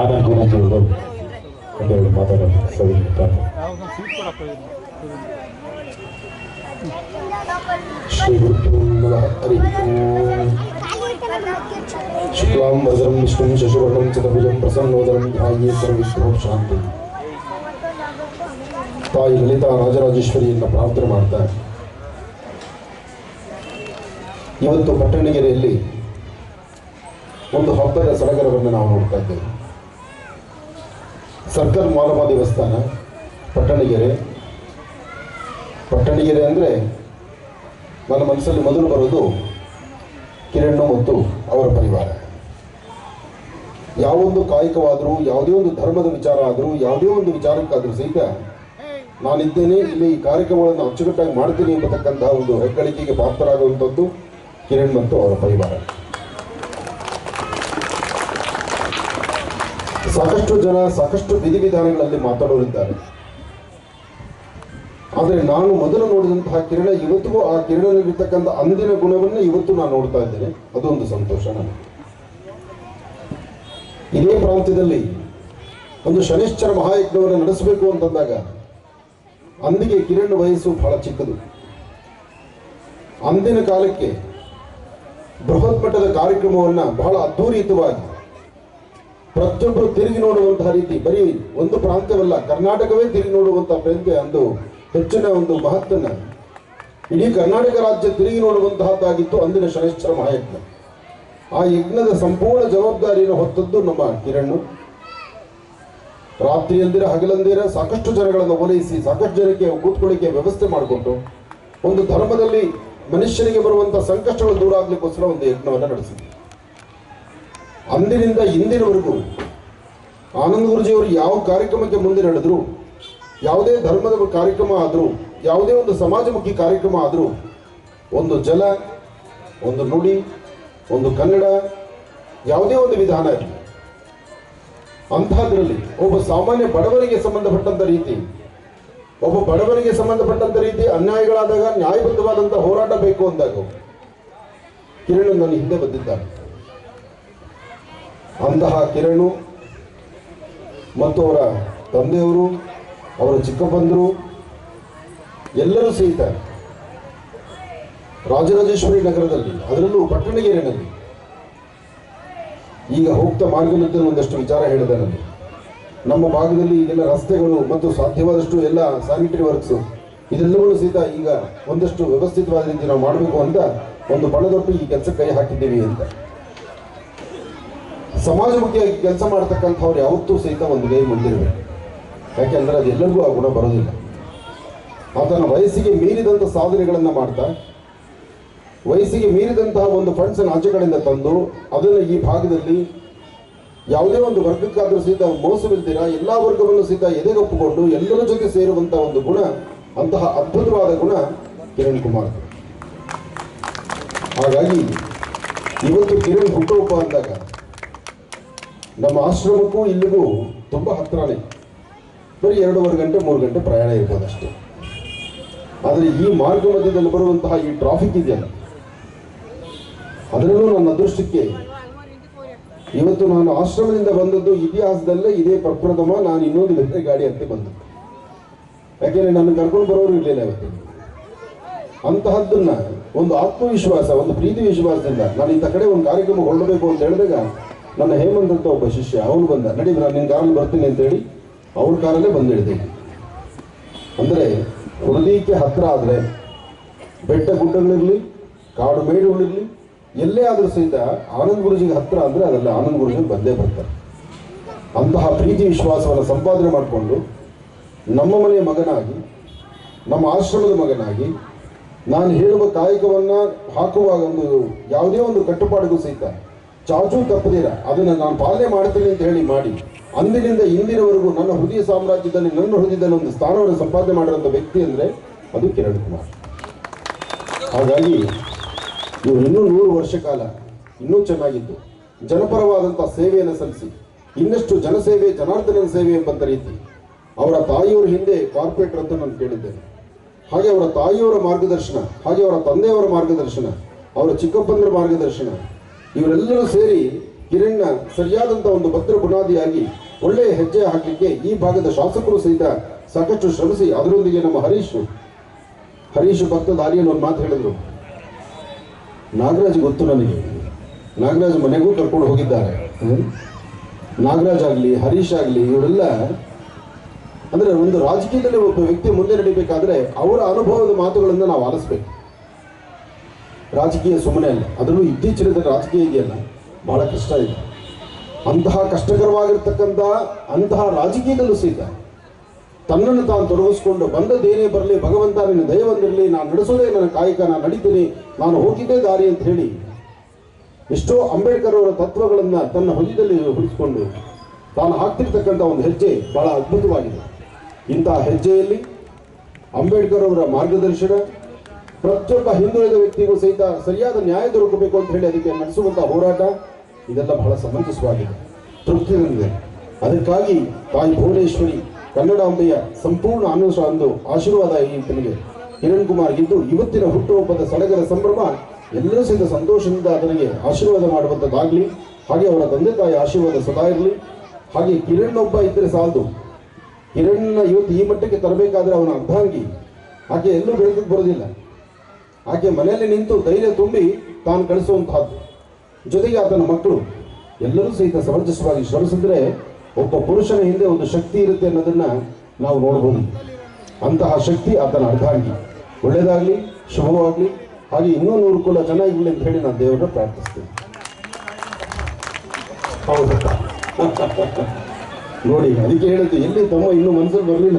ಆನಂದ್ ಅವರು ಒಂದೆರಡು ಮಾತಾಡೋದು ಸರಿ ಶ್ರೀ ನಮಃ ಹರಿ ಶುಕ್ಲಾಂ ವಜ್ರಂ ವಿಷ್ಣುಂ ಶಶಿವರ್ಣಂ ಚತುರ್ಭುಜಂ ಪ್ರಸನ್ನೋದರಂ ಧ್ಯಾಯೇ ಸರ್ವಿಷ್ಣು ಶಾಂತಿ ತಾಯಿ ಲಲಿತಾ ರಾಜರಾಜೇಶ್ವರಿಯನ್ನು ಪ್ರಾರ್ಥನೆ ಮಾಡ್ತಾ ಇವತ್ತು ಪಟ್ಟಣಗೆರೆಯಲ್ಲಿ ಒಂದು ಹಬ್ಬದ ಸಡಗರವನ್ನು ನಾವು ನೋಡ್ತಾ ಇದ್ದೇವೆ. ಸರ್ಕಲ್ ಮಾಲಮ್ಮ ದೇವಸ್ಥಾನ, ಪಟ್ಟಣಗೆರೆ. ಪಟ್ಟಣಗೆರೆ ಅಂದರೆ ನನ್ನ ಮನಸ್ಸಲ್ಲಿ ಮೊದಲು ಬರೋದು ಕಿರಣ್ಣು ಮತ್ತು ಅವರ ಪರಿವಾರ. ಯಾವೊಂದು ಕಾಯಕವಾದರೂ, ಯಾವುದೇ ಒಂದು ಧರ್ಮದ ವಿಚಾರ ಆದರೂ, ಯಾವುದೇ ಒಂದು ವಿಚಾರಕ್ಕಾದರೂ ಸಹಿತ ನಾನಿದ್ದೇನೆ, ಇಲ್ಲಿ ಈ ಕಾರ್ಯಕ್ರಮಗಳನ್ನು ಅಚ್ಚುಕಟ್ಟಾಗಿ ಮಾಡ್ತೀನಿ ಎಂಬತಕ್ಕಂತಹ ಒಂದು ಹೆಗ್ಗಳಿಕೆಗೆ ಪಾತ್ರರಾಗುವಂಥದ್ದು ಕಿರಣ್ ಮತ್ತು ಅವರ ಪರಿವಾರ. ಸಾಕಷ್ಟು ಜನ ಸಾಕಷ್ಟು ವಿಧಿವಿಧಾನಗಳಲ್ಲಿ ಮಾತಾಡೋರಿದ್ದಾರೆ. ಆದರೆ ನಾನು ಮೊದಲು ನೋಡಿದಂತಹ ಕಿರಣ ಇವತ್ತಿಗೂ ಆ ಕಿರಣದಲ್ಲಿರ್ತಕ್ಕಂಥ ಅಂದಿನ ಗುಣವನ್ನ ಇವತ್ತು ನಾನು ನೋಡ್ತಾ ಇದ್ದೇನೆ. ಅದೊಂದು ಸಂತೋಷ ನನಗೆ. ಇದೇ ಪ್ರಾಂತ್ಯದಲ್ಲಿ ಒಂದು ಶನಿಶ್ಚರ ಮಹಾಯಜ್ಞವನ್ನು ನಡೆಸಬೇಕು ಅಂತಂದಾಗ ಅಂದಿಗೆ ಕಿರಣ್ ವಯಸ್ಸು ಬಹಳ ಚಿಕ್ಕದು. ಅಂದಿನ ಕಾಲಕ್ಕೆ ಬೃಹತ್ ಮಟ್ಟದ ಕಾರ್ಯಕ್ರಮವನ್ನು ಬಹಳ ಅದ್ಧೂರಿತವಾಗಿ ಪ್ರತಿಯೊಬ್ಬರು ತಿರುಗಿ ನೋಡುವಂತಹ ರೀತಿ, ಬರೀ ಒಂದು ಪ್ರಾಂತ್ಯವಲ್ಲ, ಕರ್ನಾಟಕವೇ ತಿರುಗಿ ನೋಡುವಂತಹ ಪ್ರಯತ್ನ ಅಂದು ಹೆಚ್ಚಿನ ಒಂದು ಮಹತ್ವನ ಇಡೀ ಕರ್ನಾಟಕ ರಾಜ್ಯ ತಿರುಗಿ ನೋಡುವಂತಹದ್ದಾಗಿತ್ತು ಅಂದಿನ ಶನೇಶ್ವರ ಮಹಾಯಜ್ಞ. ಆ ಯಜ್ಞದ ಸಂಪೂರ್ಣ ಜವಾಬ್ದಾರಿಯನ್ನು ಹೊತ್ತದ್ದು ನಮ್ಮ ಕಿರಣ್. ರಾತ್ರಿಯಂದಿರ ಹಗಲಂದಿರ ಸಾಕಷ್ಟು ಜನಗಳನ್ನು ಓಲೈಸಿ, ಸಾಕಷ್ಟು ಜನಕ್ಕೆ ಕೂತ್ಕೊಳ್ಳಿಕ್ಕೆ ವ್ಯವಸ್ಥೆ ಮಾಡಿಕೊಂಡು ಒಂದು ಧರ್ಮದಲ್ಲಿ ಮನುಷ್ಯನಿಗೆ ಬರುವಂತಹ ಸಂಕಷ್ಟಗಳು ದೂರ ಆಗ್ಲಿಕ್ಕೋಸ್ಕರ ಒಂದು ಯಜ್ಞವನ್ನು ನಡೆಸಿದ್ರು ಅಂದಿನಿಂದ ಇಂದಿನವರೆಗೂ ಆನಂದ ಗುರುಜಿಯವರು ಯಾವ ಕಾರ್ಯಕ್ರಮಕ್ಕೆ ಮುಂದೆ ನಡೆದ್ರು, ಯಾವುದೇ ಧರ್ಮದ ಕಾರ್ಯಕ್ರಮ ಆದರೂ, ಯಾವುದೇ ಒಂದು ಸಮಾಜಮುಖಿ ಕಾರ್ಯಕ್ರಮ ಆದರೂ, ಒಂದು ಜಲ, ಒಂದು ನುಡಿ, ಒಂದು ಕನ್ನಡ, ಯಾವುದೇ ಒಂದು ವಿಧಾನ ಇರಲಿ. ಅಂತಹದ್ರಲ್ಲಿ ಒಬ್ಬ ಸಾಮಾನ್ಯ ಬಡವರಿಗೆ ಸಂಬಂಧಪಟ್ಟಂತ ರೀತಿ, ಒಬ್ಬ ಬಡವರಿಗೆ ಸಂಬಂಧಪಟ್ಟಂತ ರೀತಿ ಅನ್ಯಾಯಗಳಾದಾಗ ನ್ಯಾಯಬದ್ಧವಾದಂಥ ಹೋರಾಟ ಬೇಕು ಅಂದಾಗ ಕಿರಣ್ ನನ್ನ ಹಿಂದೆ ಬಂದಿದ್ದಾರೆ. ಅಂತಹ ಕಿರಣು ಮತ್ತು ಅವರ ತಂದೆಯವರು, ಅವರ ಚಿಕ್ಕಪ್ಪಂದರು, ಎಲ್ಲರೂ ಸಹಿತ ರಾಜರಾಜೇಶ್ವರಿ ನಗರದಲ್ಲಿ, ಅದರಲ್ಲೂ ಪಟ್ಟಣಗೆರೆನಲ್ಲಿ ಈಗ ಹೋಗ್ತಾ ಮಾರ್ಗದಲ್ಲಿ ಒಂದಷ್ಟು ವಿಚಾರ ಹೇಳಿದೆ ನಾನು. ನಮ್ಮ ಭಾಗದಲ್ಲಿ ಈಗೆಲ್ಲ ರಸ್ತೆಗಳು ಮತ್ತು ಸಾಧ್ಯವಾದಷ್ಟು ಎಲ್ಲ ಸ್ಯಾನಿಟರಿ ವರ್ಕ್ಸ್ ಇದೆಲ್ಲವೂ ಸಹಿತ ಈಗ ಒಂದಷ್ಟು ವ್ಯವಸ್ಥಿತವಾದ ರೀತಿ ನಾವು ಮಾಡಬೇಕು ಅಂತ ಒಂದು ಬಣದೊಟ್ಟು ಈ ಕೆಲಸ ಕೈ ಹಾಕಿದ್ದೀವಿ ಅಂತ. ಸಮಾಜಮುಖಿಯಾಗಿ ಕೆಲಸ ಮಾಡ್ತಕ್ಕಂಥವ್ರು ಯಾವತ್ತೂ ಸಹಿತ ಒಂದು ಕೈ ಮುಂದಿರಬೇಕು. ಯಾಕೆಂದ್ರೆ ಅದು ಎಲ್ಲರಿಗೂ ಆ ಗುಣ ಬರೋದಿಲ್ಲ. ಆತನ ವಯಸ್ಸಿಗೆ ಮೀರಿದಂಥ ಸಾಧನೆಗಳನ್ನು ಮಾಡ್ತಾ, ವಯಸ್ಸಿಗೆ ಮೀರಿದಂತಹ ಒಂದು ಫಂಡ್ಸ್ ಆಚೆ ಕಡೆಯಿಂದ ತಂದು, ಅದನ್ನು ಈ ಭಾಗದಲ್ಲಿ ಯಾವುದೇ ಒಂದು ವರ್ಗಕ್ಕಾದರೂ ಸಹಿತ ಮೋಸವಿಲ್ದಿರ ಎಲ್ಲ ವರ್ಗವನ್ನು ಸಹಿತ ಎದೆಗೊಪ್ಪಿಕೊಂಡು ಎಲ್ಲರ ಜೊತೆ ಸೇರುವಂತಹ ಒಂದು ಗುಣ, ಅಂತಹ ಅದ್ಭುತವಾದ ಗುಣ ಕಿರಣ್ ಕುಮಾರ್. ಹಾಗಾಗಿ, ಇವತ್ತು ಕಿರಣ್ ಹುಟ್ಟುಹಬ್ಬ ಅಂದಾಗ ನಮ್ಮ ಆಶ್ರಮಕ್ಕೂ ಇಲ್ಲಿಗೂ ತುಂಬ ಹತ್ರನೇ. ಬರೀ ಎರಡೂವರೆ ಗಂಟೆ, ಮೂರು ಗಂಟೆ ಪ್ರಯಾಣ ಇರ್ಬೋದು ಅಷ್ಟೇ. ಆದರೆ ಈ ಮಾರ್ಗ ಮಧ್ಯದಲ್ಲಿ ಬರುವಂತಹ ಈ ಟ್ರಾಫಿಕ್ ಇದೆಯಲ್ಲ, ಅದರಲ್ಲೂ ನನ್ನ ಅದೃಷ್ಟಕ್ಕೆ ಇವತ್ತು ನಾನು ಆಶ್ರಮದಿಂದ ಬಂದದ್ದು ಇತಿಹಾಸದಲ್ಲೇ ಇದೇ ಪ್ರಪ್ರಥಮ, ನಾನು ಇನ್ನೊಂದು ಬೇರೆ ಗಾಡಿ ಅಂತೆ ಬಂದದ್ದು. ಯಾಕೆಂದ್ರೆ ನನ್ನ ಕರ್ಕೊಂಡು ಬರೋರು ಇರಲಿಲ್ಲ ಇವತ್ತು. ಅಂತಹದ್ದನ್ನ ಒಂದು ಆತ್ಮವಿಶ್ವಾಸ, ಒಂದು ಪ್ರೀತಿ ವಿಶ್ವಾಸದಿಂದ ನಾನು ಇಂಥ ಕಡೆ ಒಂದು ಕಾರ್ಯಕ್ರಮ ಹೊರಡಬೇಕು ಅಂತ ಹೇಳಿದಾಗ ನನ್ನ ಹೇಮಂತ್ ಅಂತ ಒಬ್ಬ ಶಿಷ್ಯ, ಅವನು ಬಂದ. ನಡಿ ನಾನು ನಿನ್ನ ಕಾರಲ್ಲಿ ಬರ್ತೀನಿ ಅಂತೇಳಿ ಅವ್ರ ಕಾರಲ್ಲೇ ಬಂದಿಡ್ತೀನಿ ಅಂದರೆ ಹೃದಯಕ್ಕೆ ಹತ್ರ ಆದರೆ, ಬೆಟ್ಟ ಗುಡ್ಡಗಳಿರಲಿ, ಕಾಡು ಮೇಡುಗಳಿರಲಿ, ಎಲ್ಲೇ ಆದರೂ ಸಹಿತ ಆನಂದ್ ಗುರುಜಿಗೆ ಹತ್ರ ಅಂದರೆ ಅದೆಲ್ಲ ಆನಂದ್ ಗುರುಜಿಗೆ ಬಂದೇ ಬರ್ತಾರೆ. ಅಂತಹ ಪ್ರೀತಿ ವಿಶ್ವಾಸವನ್ನು ಸಂಪಾದನೆ ಮಾಡಿಕೊಂಡು ನಮ್ಮ ಮನೆಯ ಮಗನಾಗಿ, ನಮ್ಮ ಆಶ್ರಮದ ಮಗನಾಗಿ, ನಾನು ಹೇಳುವ ಕಾಯಕವನ್ನು ಹಾಕುವಾಗ ಒಂದು ಯಾವುದೇ ಒಂದು ಕಟ್ಟುಪಾಡಿಗೂ ಸಹಿತ ಚಾಚೂ ತಪ್ಪದಿರ. ಅದನ್ನು ನಾನು ಪಾಲನೆ ಮಾಡ್ತೀನಿ ಅಂತ ಹೇಳಿ ಮಾಡಿ. ಅಂದಿನಿಂದ ಇಂದಿನವರೆಗೂ ನನ್ನ ಹೃದಯ ಸಾಮ್ರಾಜ್ಯದಲ್ಲಿ ನನ್ನ ಹೃದಯದಲ್ಲಿ ಒಂದು ಸ್ಥಾನವನ್ನು ಸಂಪಾದನೆ ಮಾಡಿರೋಂಥ ವ್ಯಕ್ತಿ ಅಂದರೆ ಅದು ಕಿರಣ್ ಕುಮಾರ್. ಹಾಗಾಗಿ ಇವರು ಇನ್ನೂ ನೂರು ವರ್ಷ ಕಾಲ ಇನ್ನೂ ಚೆನ್ನಾಗಿದ್ದು. ಜನಪರವಾದಂಥ ಸೇವೆಯನ್ನು ಸಲ್ಲಿಸಿ. ಇನ್ನಷ್ಟು ಜನಸೇವೆ, ಜನಾರ್ದನ ಸೇವೆ ಎಂಬಂಥ ರೀತಿ. ಅವರ ತಾಯಿಯವರ ಹಿಂದೆ ಕಾರ್ಪೊರೇಟರ್ ಅಂತ ನಾನು ಕೇಳಿದ್ದೇನೆ. ಹಾಗೆ ಅವರ ತಾಯಿಯವರ ಮಾರ್ಗದರ್ಶನ, ಹಾಗೆ ಅವರ ತಂದೆಯವರ ಮಾರ್ಗದರ್ಶನ, ಅವರ ಚಿಕ್ಕಪ್ಪಂದರ ಮಾರ್ಗದರ್ಶನ ಇವರೆಲ್ಲರೂ ಸೇರಿ ಹಿರಣ್ಣ ಸರಿಯಾದಂತಹ ಒಂದು ಭದ್ರ ಬುನಾದಿಯಾಗಿ ಒಳ್ಳೆಯ ಹೆಜ್ಜೆ ಹಾಕಲಿಕ್ಕೆ ಈ ಭಾಗದ ಶಾಸಕರು ಸಹಿತ ಸಾಕಷ್ಟು ಶ್ರಮಿಸಿ ಅದರೊಂದಿಗೆ ನಮ್ಮ ಹರೀಶ್ ಹರೀಶ್ ಭಕ್ತ ದಾರಿಯಲ್ಲಿ ಒಂದು ಮಾತು ಹೇಳಿದ್ರು. ನಾಗರಾಜ್ ಗೊತ್ತು ನನಗೆ. ನಾಗರಾಜ್ ಮನೆಗೂ ಕರ್ಕೊಂಡು ಹೋಗಿದ್ದಾರೆ. ನಾಗರಾಜ್ ಆಗಲಿ, ಹರೀಶ್ ಆಗಲಿ, ಇವರೆಲ್ಲ ಅಂದ್ರೆ ಒಂದು ರಾಜಕೀಯದಲ್ಲಿ ಒಬ್ಬ ವ್ಯಕ್ತಿ ಮುಂದೆ ನಡಿಬೇಕಾದ್ರೆ ಅವರ ಅನುಭವದ ಮಾತುಗಳನ್ನು ನಾವು ಆಲಿಸ್ಬೇಕು. ರಾಜಕೀಯ ಸುಮ್ಮನೆ ಅಲ್ಲ. ಅದರಲ್ಲೂ ಇತ್ತೀಚಿನ ರಾಜಕೀಯ ಇದೆಯಲ್ಲ ಬಹಳ ಕಷ್ಟ ಇದೆ. ಅಂತಹ ಕಷ್ಟಕರವಾಗಿರ್ತಕ್ಕಂತಹ ಅಂತಹ ರಾಜಕೀಯದಲ್ಲೂ ಸಹಿತ ತನ್ನನ್ನು ತಾನು ತೊಡಗಿಸ್ಕೊಂಡು ಬಂದದ್ದೇನೇ ಬರಲಿ ಭಗವಂತ ನಿನ್ನ ದಯವಂದಿರಲಿ ನಾನು ನಡೆಸೋದೇ ನನ್ನ ಕಾಯಕ, ನಾನು ನಡೀತೀನಿ, ನಾನು ಹೋಗಿದ್ದೇ ದಾರಿ ಅಂತ ಹೇಳಿ ಎಷ್ಟೋ ಅಂಬೇಡ್ಕರ್ ಅವರ ತತ್ವಗಳನ್ನು ತನ್ನ ಹೊಂದಿದಲ್ಲಿ ಹುಡುಕಿಕೊಂಡು ತಾನು ಹಾಕ್ತಿರ್ತಕ್ಕಂಥ ಒಂದು ಹೆಜ್ಜೆ ಬಹಳ ಅದ್ಭುತವಾಗಿದೆ. ಇಂತಹ ಹೆಜ್ಜೆಯಲ್ಲಿ ಅಂಬೇಡ್ಕರ್ ಅವರ ಮಾರ್ಗದರ್ಶನ ಪ್ರತಿಯೊಬ್ಬ ಹಿಂದುಳಿದ ವ್ಯಕ್ತಿಗೂ ಸಹಿತ ಸರಿಯಾದ ನ್ಯಾಯ ದೊರಕಬೇಕು ಅಂತ ಹೇಳಿ ಅದಕ್ಕೆ ನಡೆಸುವಂತಹ ಹೋರಾಟ ಇದೆಲ್ಲ ಬಹಳ ಸಮಂಜಸವಾಗಿದೆ. ತೃಪ್ತಿ ಅದಕ್ಕಾಗಿ ತಾಯಿ ಭುವನೇಶ್ವರಿ ಕನ್ನಡಾಂಬೆಯ ಸಂಪೂರ್ಣ ಅನುಸ ಅಂದು ಆಶೀರ್ವಾದ ಈ ತನಗೆ ಕಿರಣ್ ಕುಮಾರ್ ಇದ್ದು ಇವತ್ತಿನ ಹುಟ್ಟುಹಬ್ಬದ ಸಡಗರ ಸಂಭ್ರಮ ಎಲ್ಲರೂ ಸಹಿತ ಸಂತೋಷದಿಂದ ಅದನಿಗೆ ಆಶೀರ್ವಾದ ಮಾಡುವಂಥದ್ದಾಗಲಿ ಹಾಗೆ ಅವರ ತಂದೆ ತಾಯಿ ಆಶೀರ್ವಾದ ಸದಾ ಇರಲಿ. ಹಾಗೆ ಕಿರಣ್ ಒಬ್ಬ ಇದ್ದರೆ ಸಾಲದು. ಕಿರಣ್ನ ಇವತ್ತು ಈ ಮಟ್ಟಕ್ಕೆ ತರಬೇಕಾದ್ರೆ ಅವನ ಅರ್ಧಾಂಗಿ. ಆಕೆ ಎಲ್ಲೂ ಬೆಳಕಿಗೆ ಬರೋದಿಲ್ಲ ಆಕೆ ಮನೆಯಲ್ಲಿ ನಿಂತು ಧೈರ್ಯ ತುಂಬಿ ತಾನು ಕಳಿಸುವಂತಹದ್ದು. ಜೊತೆಗೆ ಆತನ ಮಕ್ಕಳು ಎಲ್ಲರೂ ಸಹಿತ ಸಮಂಜಸವಾಗಿ ಶ್ರಮಿಸಿದ್ರೆ ಒಬ್ಬ ಪುರುಷನ ಹಿಂದೆ ಒಂದು ಶಕ್ತಿ ಇರುತ್ತೆ ಅನ್ನೋದನ್ನ ನಾವು ನೋಡಬಹುದು ಅಂತಹ ಶಕ್ತಿ ಆತನ ಅರ್ಧಾಂಗಿ. ಒಳ್ಳೆಯದಾಗಲಿ ಶುಭವಾಗಲಿ, ಹಾಗೆ ಇನ್ನೂ ನೂರು ಕುಲ ಚೆನ್ನಾಗಿರಲಿ ಅಂತ ಹೇಳಿ ನಾನು ದೇವರನ್ನ ಪ್ರಾರ್ಥಿಸ್ತೇನೆ. ಹೌದಾ ನೋಡಿ, ಅದಕ್ಕೆ ಹೇಳಿದ್ದು ಎಲ್ಲಿ ತಮ್ಮ ಇನ್ನೂ ಮನಸ್ಸಲ್ಲಿ ಬರಲಿಲ್ಲ.